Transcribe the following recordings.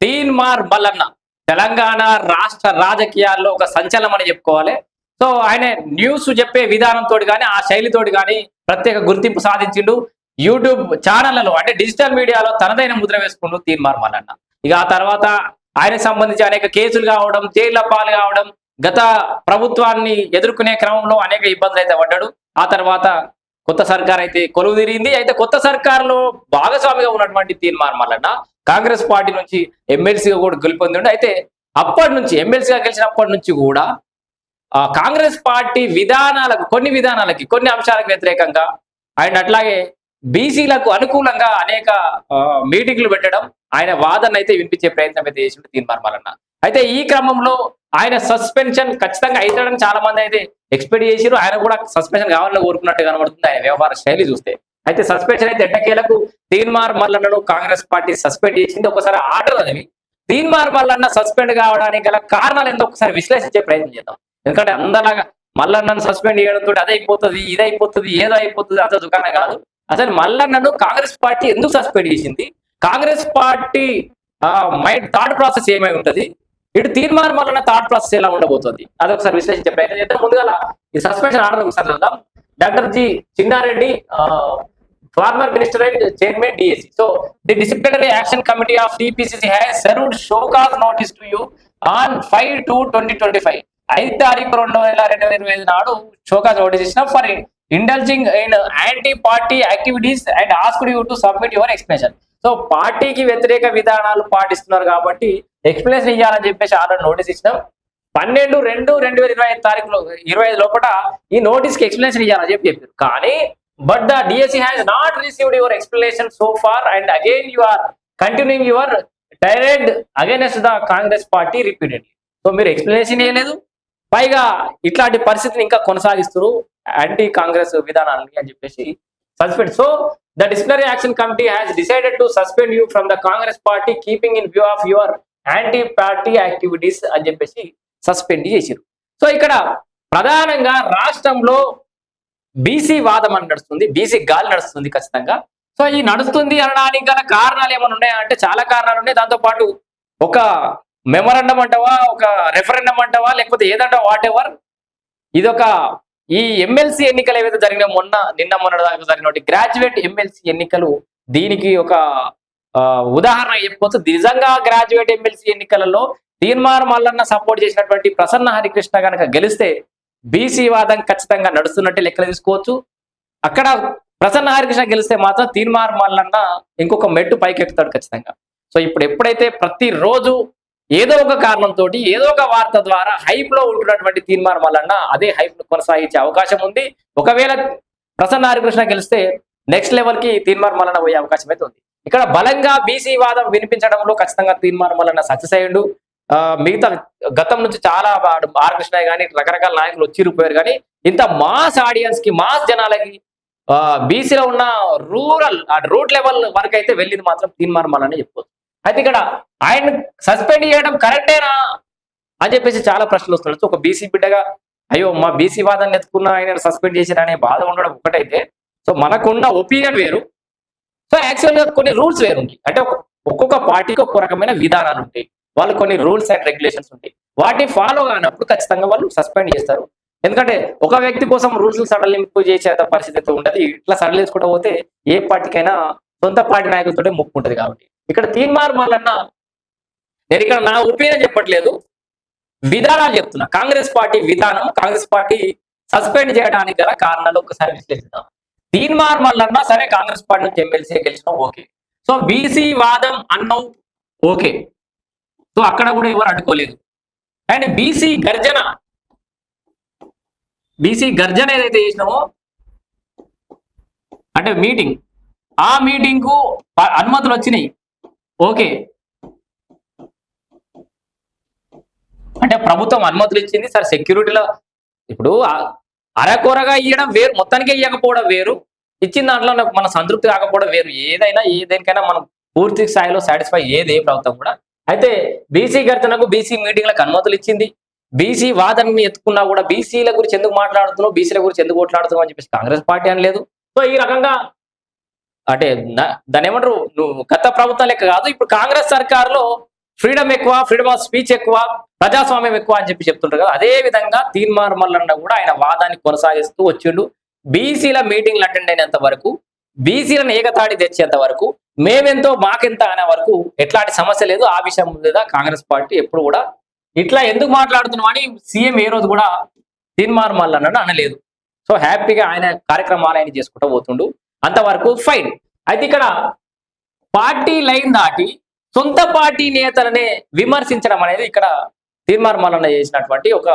తీన్మార్ మల్లన్న తెలంగాణ రాష్ట్ర రాజకీయాల్లో ఒక సంచలనం అని చెప్పుకోవాలి. సో ఆయన న్యూస్ చెప్పే విధానంతో కానీ ఆ శైలితోటి కానీ ప్రత్యేక గుర్తింపు సాధించిండు. యూట్యూబ్ ఛానళ్ళలో అంటే డిజిటల్ మీడియాలో తనదైన ముద్ర వేసుకుంటూ తీన్మార్ మల్లన్న ఇక ఆ తర్వాత ఆయనకు సంబంధించి అనేక కేసులు కావడం తేళ్ళ పాలు కావడం గత ప్రభుత్వాన్ని ఎదుర్కొనే క్రమంలో అనేక ఇబ్బందులు అయితే పడ్డాడు. ఆ తర్వాత కొత్త సర్కార్ అయితే కొలువు తిరిగింది. అయితే కొత్త సర్కారులో భాగస్వామిగా ఉన్నటువంటి తీర్మాన్ మల్లన్న కాంగ్రెస్ పార్టీ నుంచి ఎమ్మెల్సీగా కూడా గెలుపొందిండు. అయితే అప్పటి నుంచి ఎమ్మెల్సీగా గెలిచినప్పటి నుంచి కూడా ఆ కాంగ్రెస్ పార్టీ విధానాలకు కొన్ని విధానాలకి కొన్ని అంశాలకు వ్యతిరేకంగా ఆయన అట్లాగే బీసీలకు అనుకూలంగా అనేక మీటింగ్లు పెట్టడం ఆయన వాదన అయితే వినిపించే ప్రయత్నం అయితే చేసిండు తీర్మానం మల్లన్న. అయితే ఈ క్రమంలో ఆయన సస్పెన్షన్ ఖచ్చితంగా అవుతాడని చాలా మంది అయితే ఎక్స్పెక్ట్ చేసిరు ఆయన కూడా సస్పెన్షన్ కావాలని కోరుకున్నట్టు కనబడుతుంది ఆయన వ్యవహార శైలి చూస్తే. అయితే సస్పెన్షన్ అయితే ఎట్టకేలకు తీన్మార్ మల్లన్నను కాంగ్రెస్ పార్టీ సస్పెండ్ చేసింది. ఒకసారి ఆర్డర్ అది తీన్మార్ మల్లన్న సస్పెండ్ కావడానికి గల కారణాలు ఏందో ఒకసారి విశ్లేషించే ప్రయత్నం చేద్దాం. ఎందుకంటే అందరిలాగా మల్లన్నను సస్పెండ్ చేయడంతో అదే అయిపోతుంది ఇది అయిపోతుంది ఏదో అయిపోతుంది అంత దుకాణం కాదు. అసలు మల్లన్నను కాంగ్రెస్ పార్టీ ఎందుకు సస్పెండ్ చేసింది? Congress party mind thought process ఏమై ఉంటది? ఇటు తీర్మానం వలన థాట్ ప్రాసెస్ ఎలా ఉండబోతుంది? అదొకసారి విశ్లేషించే ప్రయత్నం చేద్దాం. ముందుగా ఈ సస్పెన్షన్ ఆర్డర్ ఒకసారి చూద్దాం. Doctor G Chinnareddy former minister and chairman DSC so the disciplinary action committee of TPCC has served show cause notice to you on five two twenty twenty five ఐదు తారీఖు రెండు వేల రెండు వేల ఇరవై ఐదు నాడు షోకాజ్ నోటీస్ ఇచ్చిన for indulging in anti party activities and asked you to submit your explanation so పార్టీకి వ్యతిరేక విధానాలు పాటిస్తున్నారు కాబట్టి ఎక్స్ప్లెనేషన్ ఇవ్వాలని చెప్పేసి ఆల్రెడీ నోటీస్ ఇచ్చినాం. పన్నెండు రెండు రెండు వేల ఇరవై ఐదు తారీఖులో ఇరవై ఐదు లోపల ఈ నోటీస్కి ఎక్స్ప్లెనేషన్ ఇవ్వాలని చెప్పి చెప్పారు. కానీ but the DSC has not received your explanation so far and again you are continuing your tirade against the Congress party repeatedly so మీరు ఎక్స్ప్లెనేషన్ ఇవ్వలేదు పైగా ఇట్లాంటి పరిస్థితిని ఇంకా కొనసాగిస్తారు యాంటీ కాంగ్రెస్ విధానాలని అని చెప్పేసి suspend so the disciplinary action committee has decided to suspend you from the Congress party keeping in view of your anti party activities అని చెప్పేసి సస్పెండ్ చేసిరు సో ఇక్కడ ప్రధానంగా రాష్ట్రంలో బీసీ వాదం అని నడుస్తుంది బీసీ గాలి నడుస్తుంది ఖచ్చితంగా. సో ఈ నడుస్తుంది అనడానికి గల కారణాలు ఏమైనా ఉన్నాయా అంటే చాలా కారణాలు ఉన్నాయి. దాంతో పాటు ఒక మెమరండం అంటావా ఒక రెఫరెండం అంటావా లేకపోతే ఏదంటా వాట్ ఎవర్ ఇదొక ఈ ఎమ్మెల్సీ ఎన్నికలు ఏవైతే జరిగినాయి మొన్న నిన్న మొన్న దాకా జరిగినటువంటి గ్రాడ్యుయేట్ ఎమ్మెల్సీ ఎన్నికలు దీనికి ఒక ఉదాహరణ చెప్పవచ్చు నిజంగా గ్రాడ్యుయేట్ ఎమ్మెల్సీ ఎన్నికలలో తీర్మార్ మల్లన్న సపోర్ట్ చేసినటువంటి ప్రసన్న హరికృష్ణ కనుక గెలిస్తే బీసీ వాదం ఖచ్చితంగా నడుస్తున్నట్టే లెక్కలు తీసుకోవచ్చు. అక్కడ ప్రసన్న హరికృష్ణ గెలిస్తే మాత్రం తీర్మార్ మల్లన్న ఇంకొక మెట్టు పైకెక్కుతాడు ఖచ్చితంగా. సో ఇప్పుడు ఎప్పుడైతే ప్రతిరోజు ఏదో ఒక కారణంతో ఏదో ఒక వార్త ద్వారా హైప్లో ఉంటున్నటువంటి తీర్మార్ మల్లన్న అదే హైప్ను కొనసాగించే అవకాశం ఉంది. ఒకవేళ ప్రసన్న హరికృష్ణ గెలిస్తే నెక్స్ట్ లెవెల్కి తీర్మార్ మల్లన్న పోయే అవకాశం అయితే ఉంది. ఇక్కడ బలంగా బీసీ వాదం వినిపించడంలో ఖచ్చితంగా తీర్మానం వలన సక్సెస్ అయ్యిండు. మిగతా గతం నుంచి చాలా ఆర్ కృష్ణయ్య కానీ రకరకాల నాయకులు వచ్చిరిపోయారు కానీ ఇంత మాస్ ఆడియన్స్కి మాస్ జనాలకి బీసీలో ఉన్న రూరల్ రూట్ లెవెల్ వరకు అయితే వెళ్ళింది మాత్రం తీర్మానం వలన చెప్పుకోవచ్చు అయితే ఇక్కడ ఆయన సస్పెండ్ చేయడం కరెక్టేనా అని చెప్పేసి చాలా ప్రశ్నలు వస్తున్నాయి. ఒక బీసీ బిడ్డగా అయ్యో మా బీసీ వాదాన్ని ఎత్తుకున్న ఆయన సస్పెండ్ చేసిన అనే బాధ ఉండడం ఒకటైతే సో మనకున్న ఒపీనియన్ వేరు. సో యాక్చువల్గా కొన్ని రూల్స్ వేరు ఉంటాయి అంటే ఒక్కొక్క పార్టీకి ఒక్కొక్క రకమైన విధానాలు ఉంటాయి. వాళ్ళు కొన్ని రూల్స్ అండ్ రెగ్యులేషన్స్ ఉంటాయి. వాటిని ఫాలో కానప్పుడు ఖచ్చితంగా వాళ్ళు సస్పెండ్ చేస్తారు. ఎందుకంటే ఒక వ్యక్తి కోసం రూల్స్ సడలింపు చేసే పరిస్థితి ఉండదు. ఇట్లా సడలించుకుంటూ పోతే ఏ పార్టీకైనా సొంత పార్టీ నాయకులతో ముక్కు ఉంటుంది కాబట్టి. ఇక్కడ తీర్మార్ మల్లన్న నేను ఇక్కడ నా ఒపీనియన్ చెప్పట్లేదు. విధానాలు చెప్తున్నా. కాంగ్రెస్ పార్టీ విధానం కాంగ్రెస్ పార్టీ సస్పెండ్ చేయడానికి గల కారణాలు ఒకసారి విశ్లేషిద్దాం. తీన్మార్ మల్లన్న సరే కాంగ్రెస్ పార్టీ నుంచి ఎమ్మెల్సీ గెలిచినాం ఓకే. సో బీసీ వాదం అన్నావు ఓకే. సో అక్కడ కూడా ఎవరు అడ్డుకోలేదు. అండ్ బీసీ గర్జన బీసీ గర్జన ఏదైతే చేసినామో అంటే మీటింగ్ ఆ మీటింగ్కు అనుమతులు వచ్చినాయి. ఓకే. అంటే ప్రభుత్వం అనుమతులు ఇచ్చింది సరే సెక్యూరిటీలో ఇప్పుడు అరకొరగా ఇవ్వడం వేరు మొత్తానికే ఇవ్వకపోవడం వేరు. ఇచ్చిన దాంట్లో నాకు మన సంతృప్తి కాకపోవడం వేరు. ఏదైనా ఏ దేనికైనా మనం పూర్తి స్థాయిలో సాటిస్ఫై ఏది ఏ ప్రభుత్వం కూడా. అయితే బీసీ గర్జనకు బీసీ మీటింగ్లకు అనుమతులు ఇచ్చింది. బీసీ వాదనని ఎత్తుకున్నా కూడా బీసీల గురించి ఎందుకు మాట్లాడుతున్నావు? బీసీల గురించి ఎందుకు కొట్లాడుతున్నావు అని చెప్పేసి కాంగ్రెస్ పార్టీ అని లేదు. సో ఈ రకంగా అంటే దాని ఏమంటారు? నువ్వు గత ప్రభుత్వం లెక్క కాదు. ఇప్పుడు కాంగ్రెస్ సర్కారులో ఫ్రీడమ్ ఎక్కువ ఫ్రీడమ్ ఆఫ్ స్పీచ్ ఎక్కువ ప్రజాస్వామ్యం ఎక్కువ అని చెప్పి చెప్తుంటారు కదా. అదే విధంగా తీన్మార్ మల్లన్న కూడా ఆయన వాదాన్ని కొనసాగిస్తూ వచ్చిండు. బీసీల మీటింగ్లు అటెండ్ అయినంత వరకు బీసీలను ఏకతాడి తెచ్చేంత వరకు మేమెంతో మాకెంత అనే వరకు ఎట్లాంటి సమస్య లేదు. ఆ విషయం మీద కాంగ్రెస్ పార్టీ ఎప్పుడు కూడా ఇట్లా ఎందుకు మాట్లాడుతున్నాం అని సీఎం ఏ రోజు కూడా తీన్మార్ మల్లన్న అనలేదు. సో హ్యాపీగా ఆయన కార్యక్రమాలు ఆయన చేసుకుంటూ పోతుండు. అంతవరకు ఫైన్ అయితే ఇక్కడ పార్టీ లైన్ దాటి సొంత పార్టీ నేతలనే విమర్శించడం అనేది ఇక్కడ తీర్మార్ మల్లన్న చేసినటువంటి ఒక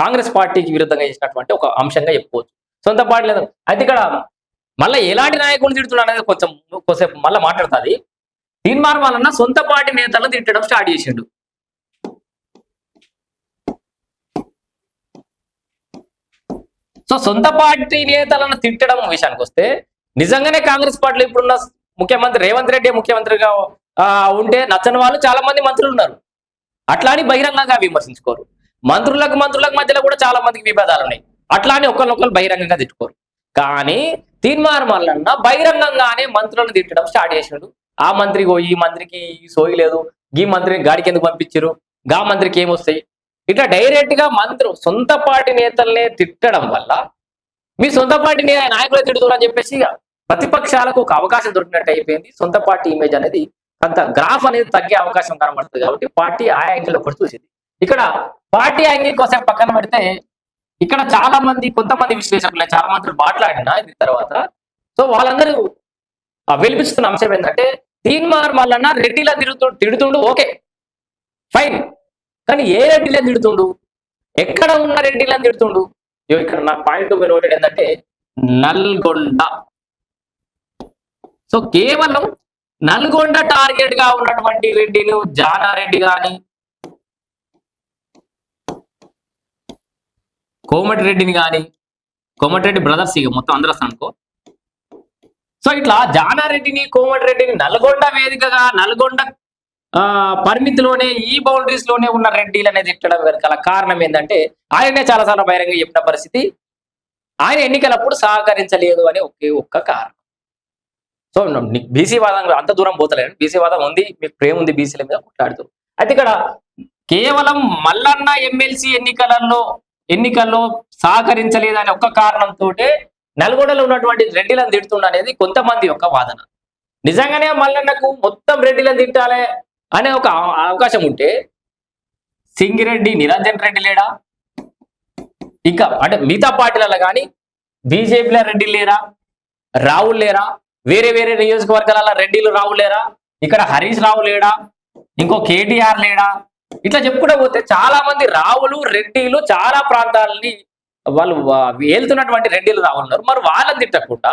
కాంగ్రెస్ పార్టీకి విరుద్ధంగా చేసినటువంటి ఒక అంశంగా చెప్పుకోవచ్చు. సొంత పార్టీ లేదు. అయితే ఇక్కడ మళ్ళీ ఎలాంటి నాయకులు తిడుతున్నాడు అనేది కొంచెం కొంచెంసేపు మళ్ళీ మాట్లాడుతుంది. తీర్మానం వలన సొంత పార్టీ నేతలను తిట్టడం స్టార్ట్ చేసిండు. సో సొంత పార్టీ నేతలను తిట్టడం విషయానికి వస్తే నిజంగానే కాంగ్రెస్ పార్టీలో ఇప్పుడున్న ముఖ్యమంత్రి రేవంత్ రెడ్డి ముఖ్యమంత్రిగా ఉంటే నచ్చని వాళ్ళు చాలా మంది మంత్రులు ఉన్నారు. అట్లా అని బహిరంగంగా విమర్శించుకోరు. మంత్రులకు మంత్రులకు మధ్యలో కూడా చాలా మందికి విభేదాలు ఉన్నాయి. అట్లా అని ఒకరినొకరు బహిరంగంగా తిట్టుకోరు. కానీ తీర్మార్ మల్లన్న బహిరంగంగానే మంత్రులను తిట్టడం స్టార్ట్ చేసిండు ఆ మంత్రికి ఓ ఈ మంత్రికి సోయి లేదు. ఈ మంత్రిని గాడికి ఎందుకు పంపించారు గా మంత్రికి ఏమొస్తాయి ఇట్లా డైరెక్ట్గా మంత్రు సొంత పార్టీ నేతల్నే తిట్టడం వల్ల మీ సొంత పార్టీ నే- నాయకులే తిడుతున్నారు అని చెప్పేసి ప్రతిపక్షాలకు ఒక అవకాశం దొరికినట్టు అయిపోయింది. సొంత పార్టీ ఇమేజ్ అనేది కొంత గ్రాఫ్ అనేది తగ్గే అవకాశం కనబడుతుంది కాబట్టి పార్టీ ఆ యాంగిల్ ఒకటి చూసింది. ఇక్కడ పార్టీ యాంగిల్ కోసం పక్కన పెడితే ఇక్కడ చాలా మంది కొంతమంది విశ్లేషకులు చాలా మంది మాట్లాడిన ఇది తర్వాత. సో వాళ్ళందరూ ఆ వెలిపిస్తున్న అంశం ఏంటంటే తీన్మార్ మల్లన్న రెడ్డిలా తిడుతూ తిడుతుండు ఓకే ఫైన్. కానీ ఏ రెడ్డిలా తిడుతుండు? ఎక్కడ ఉన్న రెడ్డిలా తిడుతుండు? ఇక్కడ నా పాయింట్ నోటెడ్ ఏంటంటే నల్గొండ. సో కేవలం నల్గొండ టార్గెట్గా ఉన్నటువంటి రెడ్డిలు జానారెడ్డి కానీ కోమటిరెడ్డిని కాని కోమటిరెడ్డి బ్రదర్స్ ఇక మొత్తం అందరూ అనుకో. సో ఇట్లా జానారెడ్డిని కోమటిరెడ్డిని నల్గొండ వేదికగా నల్గొండ ఆ పరిమితిలోనే ఈ బౌండరీస్లోనే ఉన్న రెడ్డిలు అనేది తిట్టడం వెనకాల కారణం ఏంటంటే ఆయనే చాలాసార్లు బహిరంగ చెప్పిన పరిస్థితి. ఆయన ఎన్నికలప్పుడు సహకరించలేదు అనే ఒకే ఒక్క కారణం. సో బీసీ వాదం అంత దూరం పోతలేదు. బీసీ వాదం ఉంది మీకు ప్రేమ ఉంది బీసీల మీద కొట్లాడుతూ అయితే ఇక్కడ కేవలం మల్లన్న ఎమ్మెల్సీ ఎన్నికలలో ఎన్నికల్లో సహకరించలేదనే ఒక్క కారణంతో నల్గొండలో ఉన్నటువంటి రెడ్డిలను తిడుతుండ అనేది కొంతమంది యొక్క వాదన. నిజంగానే మల్లన్నకు మొత్తం రెడ్డిలను తిట్టాలి అనే ఒక అవకాశం ఉంటే సింగిరెడ్డి నిరంజన్ రెడ్డి లేడా? ఇంకా అంటే మిగతా పార్టీలలో కానీ బీజేపీలో రెడ్డి లేరా? రావులు లేరా? వేరే వేరే నియోజకవర్గాల రెడ్డిలు రావు లేరా? ఇక్కడ హరీష్ రావు లేడా? ఇంకో కేటీఆర్ లేడా? ఇట్లా చెప్పుకుంటూ పోతే చాలా మంది రావులు రెడ్డిలు చాలా ప్రాంతాలని వాళ్ళు వెళ్తున్నటువంటి రెడ్డిలు రావులు ఉన్నారు. మరి వాళ్ళని తిట్టకుండా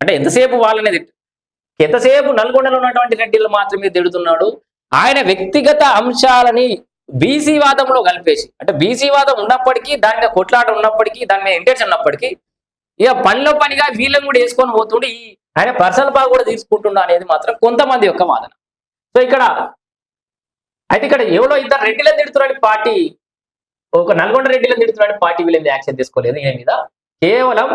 అంటే ఎంతసేపు వాళ్ళనే తిట్ట ఎంతసేపు నల్గొండలో ఉన్నటువంటి రెడ్డిలు మాత్రమే తిడుతున్నాడు? ఆయన వ్యక్తిగత అంశాలని బీసీ వాదంలో కలిపేసి అంటే బీసీ వాదం ఉన్నప్పటికీ దాని మీద కొట్లాట ఉన్నప్పటికీ దాని మీద ఇంటెన్షన్ ఉన్నప్పటికీ ఇక పనిలో పనిగా వీళ్ళని కూడా వేసుకొని పోతుండే. ఆయన పర్సనల్ బాగా కూడా తీసుకుంటున్నా అనేది మాత్రం కొంతమంది యొక్క వాదన. సో ఇక్కడ అయితే ఇక్కడ ఎవరో ఇద్దరు రెడ్డిలను తిడుతున్నాడు పార్టీ ఒక నల్గొండ రెడ్డిలను తిడుతున్నాడు పార్టీ వీళ్ళని యాక్షన్ తీసుకోలేదు ఏ మీద? కేవలం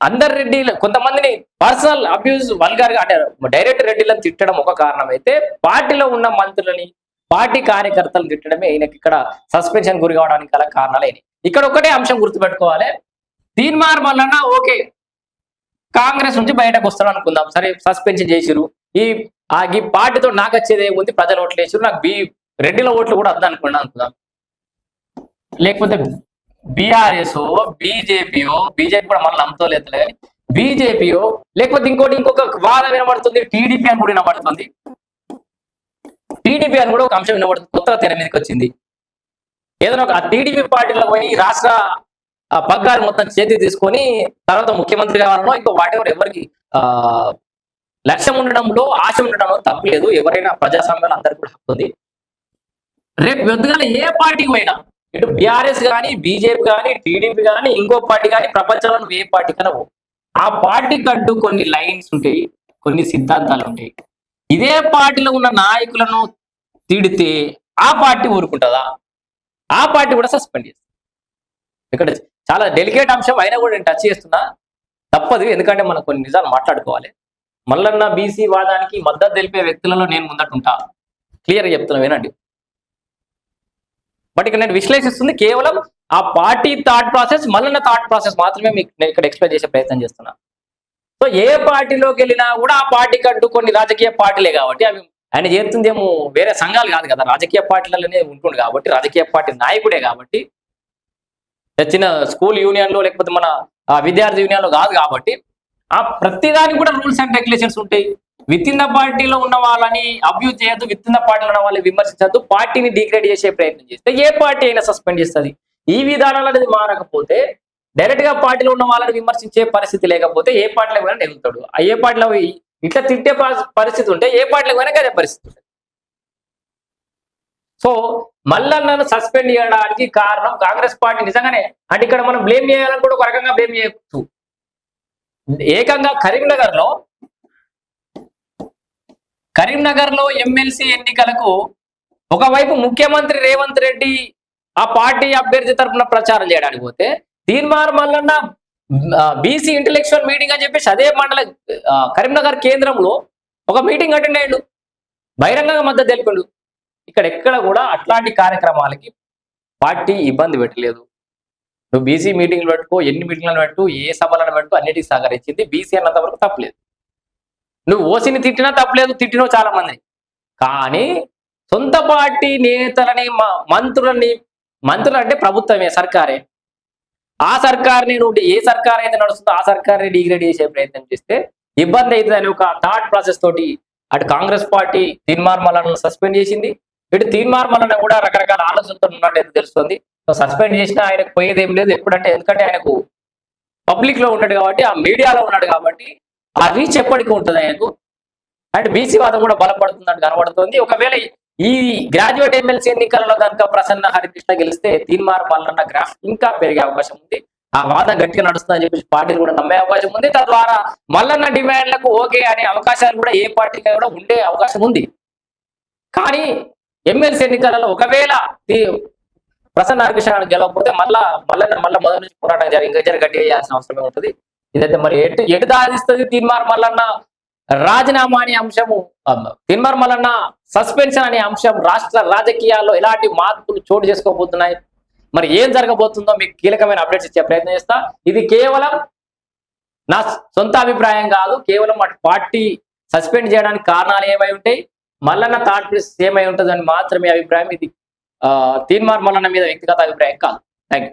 అందరు రెడ్డిలు కొంతమందిని పర్సనల్ అబ్యూజ్ వల్గర్గా అంటే డైరెక్ట్ రెడ్డిలను తిట్టడం ఒక కారణం అయితే పార్టీలో ఉన్న మంత్రులని పార్టీ కార్యకర్తలు తిట్టడమే ఈయనకి ఇక్కడ సస్పెన్షన్ గురి కావడానికి గల కారణాలు ఇక్కడ ఒకటే అంశం గుర్తుపెట్టుకోవాలి. తీన్మార్ మల్లన్న ఓకే కాంగ్రెస్ నుంచి బయటకు వస్తాడు అనుకుందాం. సరే సస్పెన్షన్ చేసిరు ఈ ఆ ఈ పార్టీతో నాకు వచ్చేది ఏముంది ప్రజలు ఓట్లు వేసారు నాకు బి రెడ్డిల ఓట్లు కూడా వద్దు అనుకున్నాను అనుకుందాం. లేకపోతే బీఆర్ఎస్ బీజేపీయో బీజేపీ కూడా మళ్ళీ నమ్మతోలేదు కానీ బీజేపీయో లేకపోతే ఇంకోటి ఇంకొక వాదం వినబడుతుంది టీడీపీ అని కూడా వినబడుతుంది. టీడీపీ అని కూడా ఒక అంశం వినబడుతుంది కొత్తగా తెర మీదకి వచ్చింది. ఏదైనా ఒక టీడీపీ పార్టీలో పోయి రాష్ట్ర పగ్గాలు మొత్తం చేతి తీసుకొని తర్వాత ముఖ్యమంత్రి కావాలనో ఇంకో వాటెవర్ ఎవరికి ఆ లక్ష్యం ఉండడంలో ఆశ ఉండడంలో తప్పలేదు ఎవరైనా ప్రజాస్వామ్యాలు అందరికీ కూడా హక్కు ఉంది. రేపు ఎదుగుదల ఏ పార్టీకి పోయినా ఇటు బీఆర్ఎస్ కానీ బీజేపీ కానీ టీడీపీ కానీ ఇంకో పార్టీ కానీ ప్రపంచంలో నువ్వు ఏ పార్టీ కనవు ఆ పార్టీ అంటూ కొన్ని లైన్స్ ఉంటాయి కొన్ని సిద్ధాంతాలు ఉంటాయి. ఇదే పార్టీలో ఉన్న నాయకులను తిడితే ఆ పార్టీ ఊరుకుంటుందా? ఆ పార్టీ కూడా సస్పెండ్ చేస్తుంది. ఇక్కడ చాలా డెలికేట్ అంశం అయినా కూడా నేను టచ్ చేస్తున్నా. తప్పదు ఎందుకంటే మనం కొన్ని నిజాలు మాట్లాడుకోవాలి. మల్లన్న బీసీ వాదానికి మద్దతు తెలిపే వ్యక్తులలో నేను ముందటుంటా. క్లియర్గా చెప్తున్నా వినండి. బట్ ఇక్కడ నేను విశ్లేషిస్తుంది కేవలం ఆ party thought process Mallanna thought process మాత్రమే మీకు నేను ఇక్కడ ఎక్స్ప్లెయిన్ చేసే ప్రయత్నం చేస్తున్నా. సో ఏ పార్టీలోకి వెళ్ళినా కూడా ఆ పార్టీకి అంటూ కొన్ని రాజకీయ పార్టీలే కాబట్టి అవి ఆయన చేస్తుందేమో వేరే సంఘాలు కాదు కదా రాజకీయ పార్టీలలోనే ఉంటుంది కాబట్టి రాజకీయ పార్టీ నాయకుడే కాబట్టి చిన్న స్కూల్ యూనియన్లో లేకపోతే మన ఆ, విద్యార్థి యూనియన్లో కాదు కాబట్టి ఆ ప్రతిదానికి కూడా రూల్స్ అండ్ రెగ్యులేషన్స్ ఉంటాయి. విత్ ఇన్ ద పార్టీలో ఉన్న వాళ్ళని అబ్యూజ్ చేయొద్దు విత్ ఇన్ ద పార్టీలో ఉన్న వాళ్ళని విమర్శించద్దు పార్టీని డిగ్రేడ్ చేసే ప్రయత్నం చేస్తే ఏ పార్టీ అయినా సస్పెండ్ చేస్తుంది. ఈ విధానాలు అనేది మారకపోతే డైరెక్ట్గా పార్టీలో ఉన్న వాళ్ళని విమర్శించే పరిస్థితి లేకపోతే ఏ పార్టీలో పోయినా నెగుతాడు. ఆ ఏ పార్టీలో ఇట్లా తిట్టే పరిస్థితి ఉంటే ఏ పార్టీలో పోయినా అదే పరిస్థితి ఉంటుంది. సో మల్లన్నను సస్పెండ్ చేయడానికి కారణం కాంగ్రెస్ పార్టీ నిజంగానే. అంటే ఇక్కడ మనం బ్లేమ్ చేయాలని కూడా ఒక రకంగా బ్లేమ్ చేయొచ్చు. ఏకంగా కరీంనగర్లో కరీంనగర్లో ఎమ్మెల్సీ ఎన్నికలకు ఒకవైపు ముఖ్యమంత్రి రేవంత్ రెడ్డి ఆ పార్టీ అభ్యర్థి తరపున ప్రచారం చేయడానికి పోతే Teenmar Mallanna BC intellectual meeting అని చెప్పేసి అదే మండల కరీంనగర్ కేంద్రంలో ఒక మీటింగ్ అటెండ్ అయ్యాడు. బహిరంగంగా మద్దతు తెలిపాడు. ఇక్కడ ఎక్కడ కూడా అట్లాంటి కార్యక్రమాలకి పార్టీ ఇబ్బంది పెట్టలేదు. నువ్వు బీసీ మీటింగ్లు పెట్టుకో ఎన్ని మీటింగ్లను పెట్టు ఏ సభలను పెట్టు అన్నిటికీ సహకరించింది బీసీ అన్నంత వరకు తప్పలేదు. నువ్వు ఓసీని తిట్టినా తప్పలేదు తిట్టినో చాలా మంది కానీ సొంత పార్టీ నేతలని మ- మంత్రులని మంత్రులు అంటే ప్రభుత్వమే సర్కారే. ఆ సర్కార్ని నువ్వు ఏ సర్కార్ అయితే నడుస్తుందో ఆ సర్కార్ని డిగ్రేడ్ చేసే ప్రయత్నం చేస్తే ఇబ్బంది అవుతుంది అని ఒక థాట్ ప్రాసెస్ తోటి అటు కాంగ్రెస్ పార్టీ తీన్మార్మలను సస్పెండ్ చేసింది. ఇటు తీన్మార్మలను కూడా రకరకాల ఆలోచనతో ఉన్నట్టు తెలుస్తుంది. సస్పెండ్ చేసినా ఆయనకు పోయేది ఏం లేదు. ఎప్పుడంటే ఎందుకంటే ఆయనకు పబ్లిక్లో ఉన్నాడు కాబట్టి ఆ మీడియాలో ఉన్నాడు కాబట్టి ఆ రీచ్ ఎప్పటికీ ఉంటుంది ఆయనకు. అండ్ బీసీ వాదం కూడా బలపడుతుందని కనబడుతుంది. ఒకవేళ ఈ గ్రాడ్యుయేట్ ఎమ్మెల్సీ ఎన్నికలలో కనుక ప్రసన్న హరికృష్ణ గెలిస్తే తీన్మార్ మల్లన్న గ్రాఫ్ ఇంకా పెరిగే అవకాశం ఉంది. ఆ వాదం గట్టిగా నడుస్తుందని చెప్పేసి పార్టీలు కూడా నమ్మే అవకాశం ఉంది. తద్వారా మల్లన్న డిమాండ్లకు ఓకే అనే అవకాశాలు కూడా ఏ పార్టీకి కూడా ఉండే అవకాశం ఉంది. కానీ ఎమ్మెల్సీ ఎన్నికలలో ఒకవేళ ప్రసన్న హరికృష్ణ గెలవకపోతే మళ్ళా మళ్ళా మళ్ళీ మొదటి నుంచి పోరాటం జరిగి ఇంకా జర గట్టిగా చేయాల్సిన అవసరం ఉంటుంది. ఇదైతే మరి ఎటు ఎటు దాదిస్తుంది తీన్మార్ మల్లన్న రాజీనామా అనే అంశము తిన్మార్ మల్లన్న సస్పెన్షన్ అనే అంశం రాష్ట్ర రాజకీయాల్లో ఎలాంటి మార్పులు చోటు చేసుకోబోతున్నాయి? మరి ఏం జరగబోతుందో మీకు కీలకమైన అప్డేట్స్ ఇచ్చే ప్రయత్నం చేస్తా. ఇది కేవలం నా సొంత అభిప్రాయం కాదు కేవలం అటు పార్టీ సస్పెండ్ చేయడానికి కారణాలు ఏమై ఉంటాయి? మల్లన్న థాట్ ప్లేస్ ఏమై ఉంటుందని మాత్రమే అభిప్రాయం. ఇది తీర్మార్ తీన్మార్ మీద వ్యక్తిగత అభిప్రాయం కాదు. Thank you